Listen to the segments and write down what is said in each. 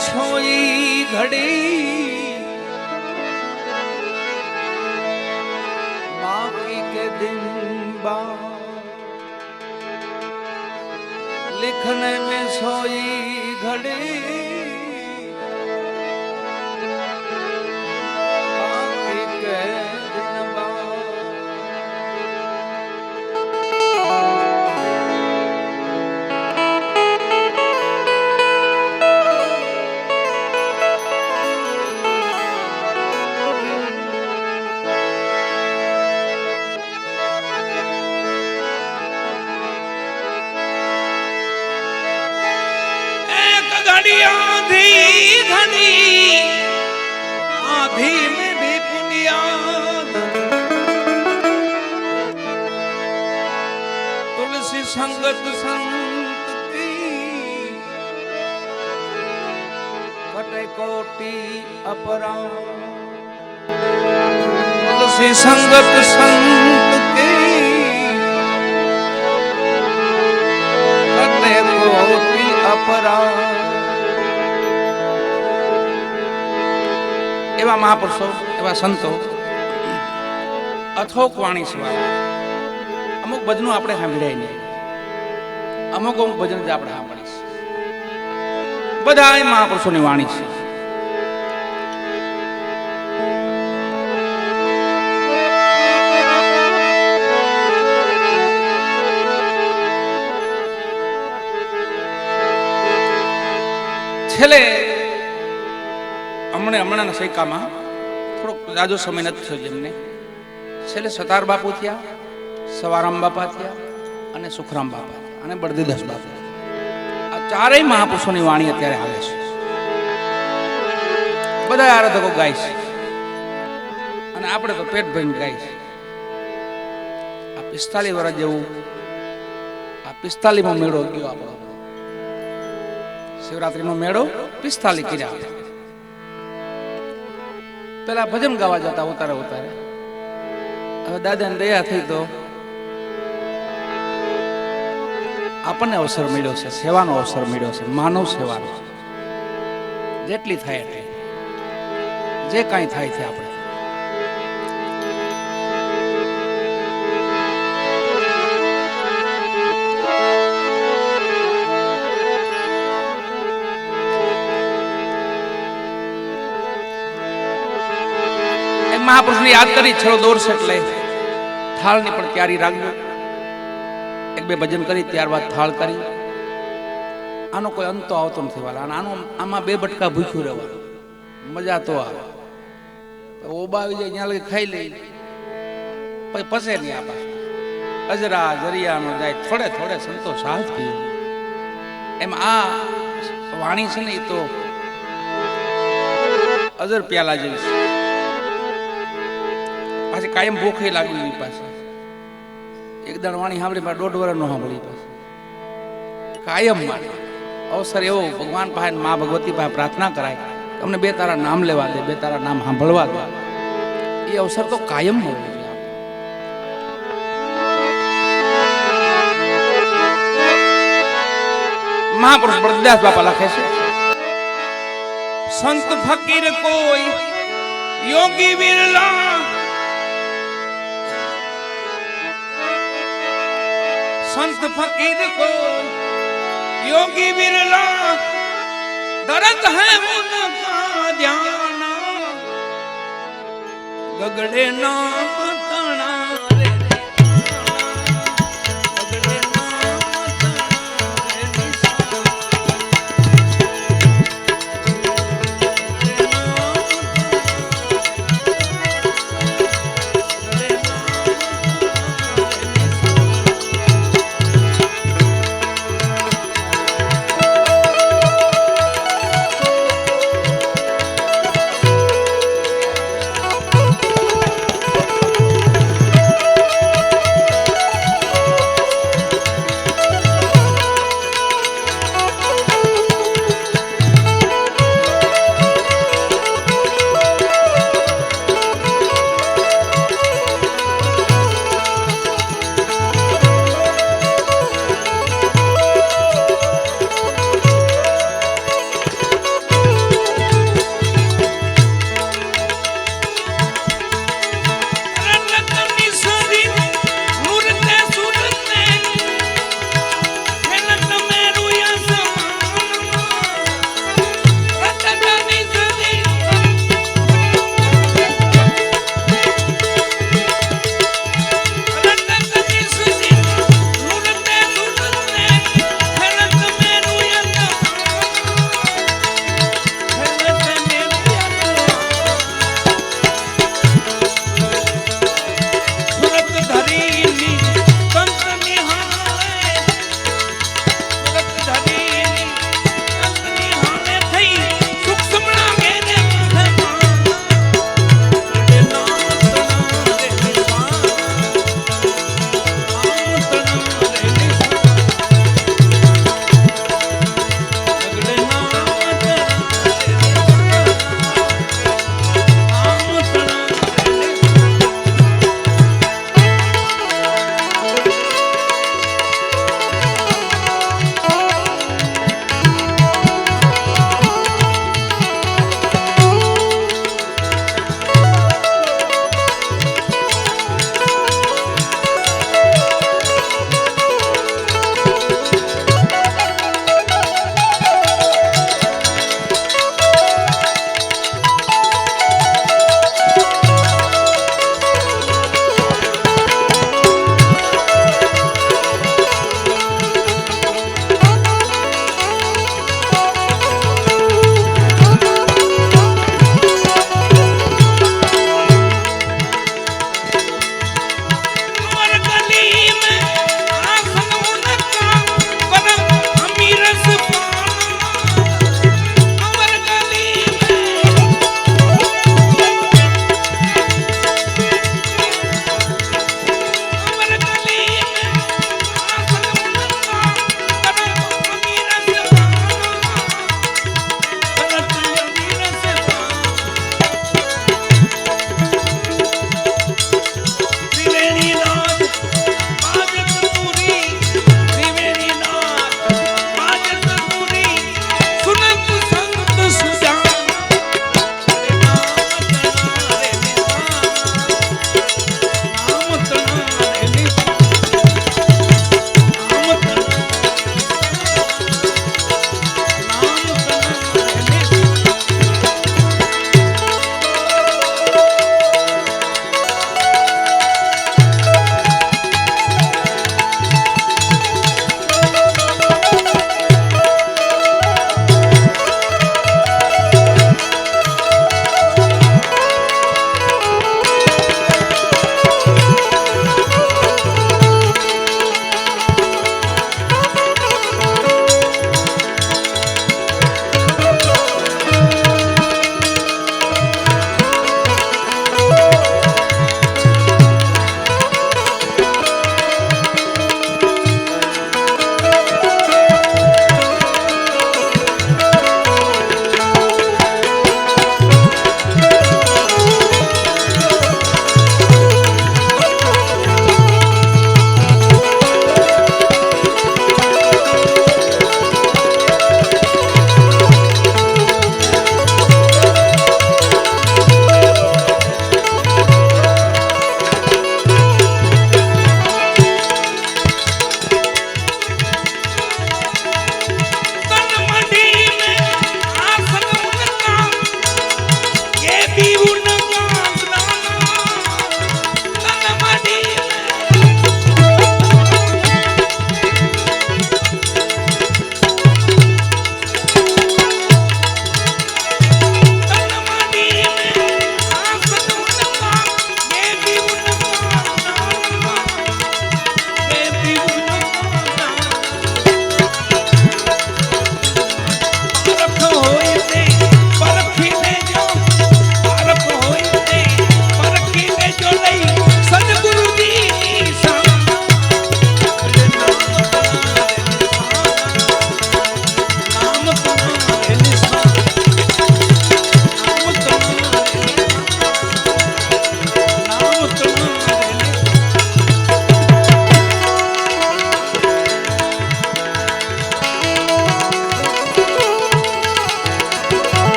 સોઈ ઘડી बाकी के दिन बाद लिखने में सोई घड़ी સંગત સંતકી કટે કોટી અપરા સંગત સંત એવા મહાપુરુષો, એવા સંતો અથોક વાણી સિવાય. અમુક બધું આપણે સાંભળાય નહીં. અમુક અમુક ભજન આપણે સાંભળીશ બધા મહાપુરુષોની વાણી છે. છેલ્લે હમણે હમણાંના સૈકામાં થોડોક જાજો સમય નથી થયો જેમને. છેલ્લે સતાર બાપુ થયા, સવારામ બાપા થયા અને સુખરામ બાપા અને બળદીદાસ બાપુ. આ ચારેય મહાપુરુષોની વાણી અત્યારે આવે છે. બધા આરાધકો ગાય છે. અને આપણે તો પેટ ભરીને ગાય છે. આ પિસ્તાલીસ વર્ષ જેવું, આ પિસ્તાલીસમાં મેળો ગયો આપણો. શિવરાત્રીનો મેળો પિસ્તાલીસ કર્યા પેલા ભજન ગાવા જતા, ઉતારે ઉતારે. હવે દાદાને દયા થઈ તો આપણને અવસર મળ્યો છે, સેવાનો અવસર મળ્યો છે, માનવ સેવાનો. જેટલી થાય એટલી જે કાંઈ થાય છે આપણે. મહાપુરુષને યાદ કરી, છેલ્લો દોર છે એટલે થાળની પણ તૈયારી રાખજો. એક બે ભજન કરી, ત્યારબાદ થાળ કરી. આનો કોઈ અંત તો આવતો નથી વાલા. આનો આમાં બે બટકા ભૂખ્યું રહેવાનું. મજા તો આવે. ઓબા આવી જાય, ત્યાં લગી ખાઈ લઈ. પછી પસે નહીં આ પાછું. અજરા જરિયાનો જાય, થોડે થોડે સંતોષ સાથ પીએ એમ આ વાણી છે ને એ તો અજર પ્યાલા જેવી છે. પાછી કાયમ ભૂખે લાગી પાછી. એક દાણ વાણી સાંભળી, મારે દોઢ વર્ષ નો સાંભળી પાસે કાયમ માટે. અવસર એવો, ભગવાન પાસે મા ભગવતી પાસે પ્રાર્થના કરાય. તમને બે તારા નામ લેવા દે, બે તારા નામ સાંભળવા દે. એ અવસર તો કાયમ મળે મહાપુરુષ બળદાસ બાપા લખે છે. સંત ફકીર કોઈ, યોગી વિરલા સંત ફકીર કો. યોગી બિરલા દરદ હે ઉનકા ધ્યાન. ગગડે ના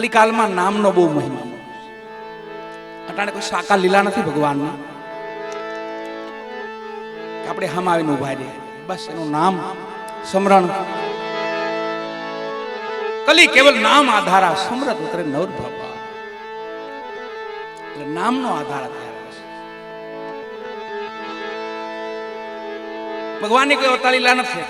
કલિકાલમાં નામનો બહુ મહિમા. અટાણે કોઈ સાકા લીલા નથી ભગવાનની. આપણે હમ આવીને ઊભા રહીએ. બસ એનું નામ સમરણ. કલી કેવલ નામ આધારા સમરત ઉતરે નવર ભગવાન એટલે નામનો આધાર અત્યારે. ભગવાનની કોઈ અવતાર લીલા નથી.